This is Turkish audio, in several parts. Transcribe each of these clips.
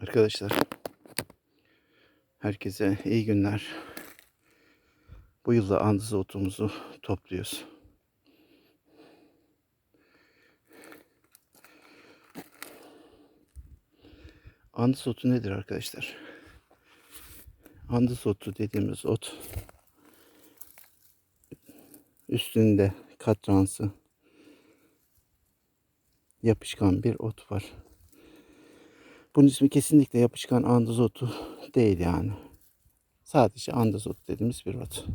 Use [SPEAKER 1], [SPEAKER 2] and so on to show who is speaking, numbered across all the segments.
[SPEAKER 1] Arkadaşlar herkese iyi günler. Bu yılda andız otumuzu topluyoruz. Andız otu nedir arkadaşlar? Andız otu dediğimiz ot üstünde katransı yapışkan bir ot var. Bunun ismi kesinlikle yapışkan andız otu değil yani. Sadece andız otu dediğimiz bir ot.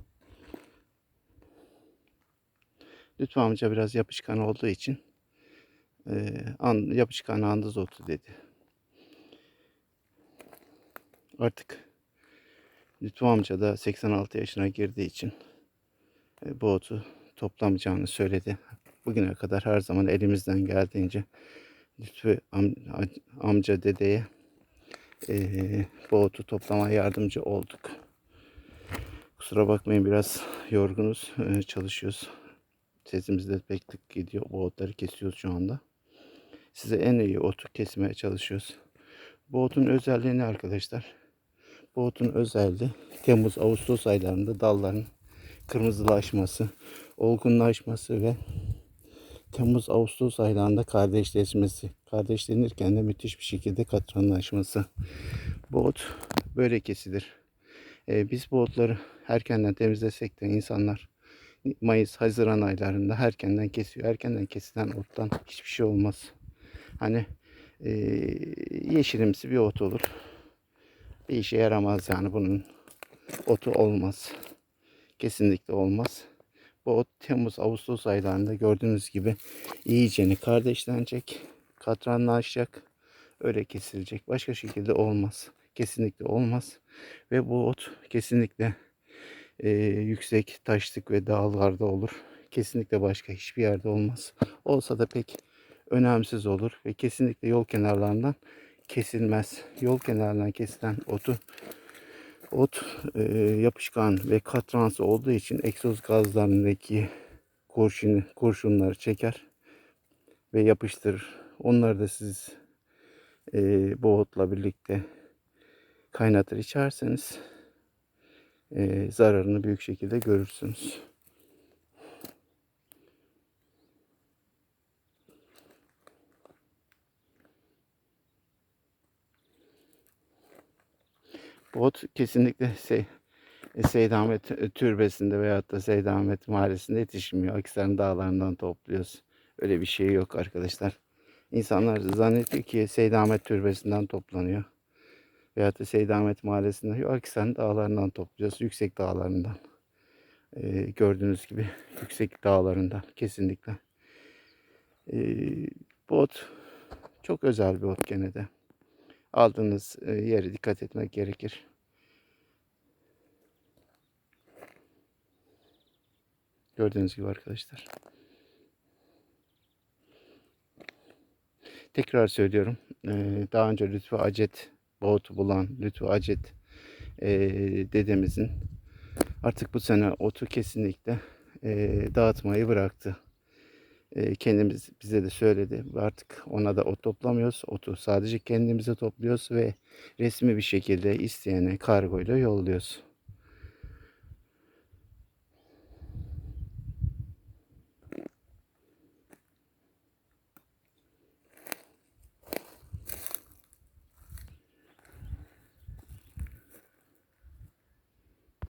[SPEAKER 1] Lütfü amca biraz yapışkan olduğu için e, an, yapışkan andız otu dedi. Artık Lütfü amca da 86 yaşına girdiği için e, bu otu toplamayacağını söyledi. Bugüne kadar her zaman elimizden geldiğince Lütfü am, amca dedeye e, bu otu toplamaya yardımcı olduk. Kusura bakmayın biraz yorgunuz. e, çalışıyoruz. Sesimiz de pek tık gidiyor. Bu otları kesiyoruz şu anda. Size en iyi otu kesmeye çalışıyoruz. Bu otun özelliği ne arkadaşlar? Bu otun özelliği Temmuz, Ağustos aylarında dalların kırmızılaşması, olgunlaşması ve Temmuz, Ağustos aylarında kardeşleşmesi. Kardeşlenirken de müthiş bir şekilde katranlaşması. Bu ot böyle kesilir. Ee, biz bu otları erkenden temizlesek de insanlar Mayıs, Haziran aylarında erkenden kesiyor. Erkenden kesilen ottan hiçbir şey olmaz. Hani e, yeşilimsi bir ot olur. Bir işe yaramaz yani bunun otu olmaz. Kesinlikle olmaz. Bu Temmuz, Ağustos aylarında gördüğünüz gibi iyiceni kardeşlenecek, katranlaşacak, öyle kesilecek. Başka şekilde olmaz. Kesinlikle olmaz. Ve bu ot kesinlikle e, yüksek taşlık ve dağlarda olur. Kesinlikle başka hiçbir yerde olmaz. Olsa da pek önemsiz olur ve kesinlikle yol kenarlarından kesilmez. Yol kenarından kesilen otu ot e, yapışkan ve katransı olduğu için egzoz gazlarındaki kurşun, kurşunları çeker ve yapıştırır. Onları da siz e, bu otla birlikte kaynatır içerseniz e, zararını büyük şekilde görürsünüz. Bu ot kesinlikle şey, Seyyid Ahmet Türbesi'nde veyahut da Seyyid Ahmet Mahallesi'nde yetişmiyor. Akisar'ın dağlarından topluyoruz. Öyle bir şey yok arkadaşlar. İnsanlar zannediyor ki Seyyid Ahmet Türbesi'nden toplanıyor. Veyahut da Seyyid Ahmet Mahallesi'nde yok. Akisar'ın dağlarından topluyoruz. Yüksek dağlarından. Ee, gördüğünüz gibi yüksek dağlarından kesinlikle. Ee, bu ot çok özel bir ot gene de. Aldığınız e, yere dikkat etmek gerekir. Gördüğünüz gibi arkadaşlar. Tekrar söylüyorum. Ee, daha önce Lütfü Acet boğutu bulan Lütfü Acet e, dedemizin artık bu sene otu kesinlikle e, dağıtmayı bıraktı. Kendimiz bize de söyledi. Artık ona da ot toplamıyoruz. Otu sadece kendimize topluyoruz ve resmi bir şekilde isteyene kargoyla yolluyoruz.